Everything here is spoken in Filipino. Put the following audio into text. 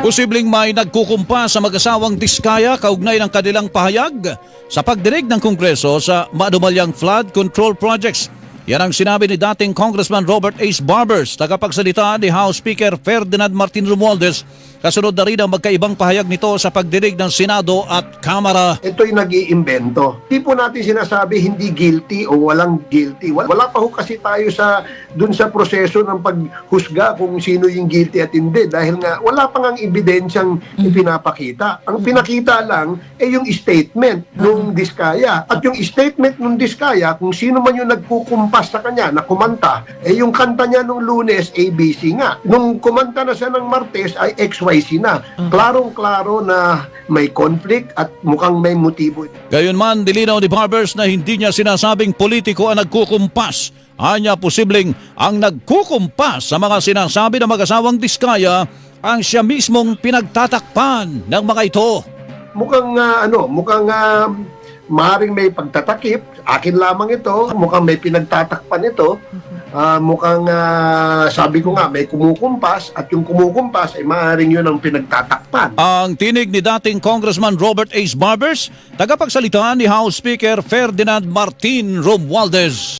Posibleng may nagkukumpa sa mag-asawang Diskaya kaugnay ng kanilang pahayag sa pagdinig ng Kongreso sa maanumalyang flood control projects. Yan ang sinabi ni dating Congressman Robert Ace Barbers, tagapagsalita ni House Speaker Ferdinand Martin Romualdez. Kasunod na rin ang magkaibang pahayag nito sa pagdinig ng Senado at Kamara. ito'y nag-iimbento. Di po natin sinasabi hindi guilty o walang guilty. Wala, pa ho kasi tayo sa dun sa proseso ng paghusga kung sino yung guilty at hindi dahil nga wala pa ngang ebidensyang ipinapakita. Ang pinakita lang ay yung statement nung Diskaya. At yung statement nung Diskaya, kung sino man yung nagkukumpas sa kanya na kumanta, eh yung kanta niya nung lunes, ABC nga. Nung kumanta na siya ng Martes ay XYZ na. Klarong-klaro na may conflict at mukhang may motibo. Gayunman, dilinaw ni Barbers na hindi niya sinasabing politiko ang nagkukumpas. Anya posibleng ang nagkukumpas sa mga sinasabi ng mag-asawang Diskaya ang siya mismong pinagtatakpan ng mga ito. Mukhang ah, ano, mukhang uh, maaaring may pagtatakip. Akin lamang ito. Mukhang may pinagtatakpan ito. Ah, mukhang ah, sabi ko nga may kumukumpas at yung kumukumpas ay maaaring yun ang pinagtatakpan. Ang tinig ni dating Congressman Robert Ace Barbers, tagapagsalita ni House Speaker Ferdinand Martin Romualdez.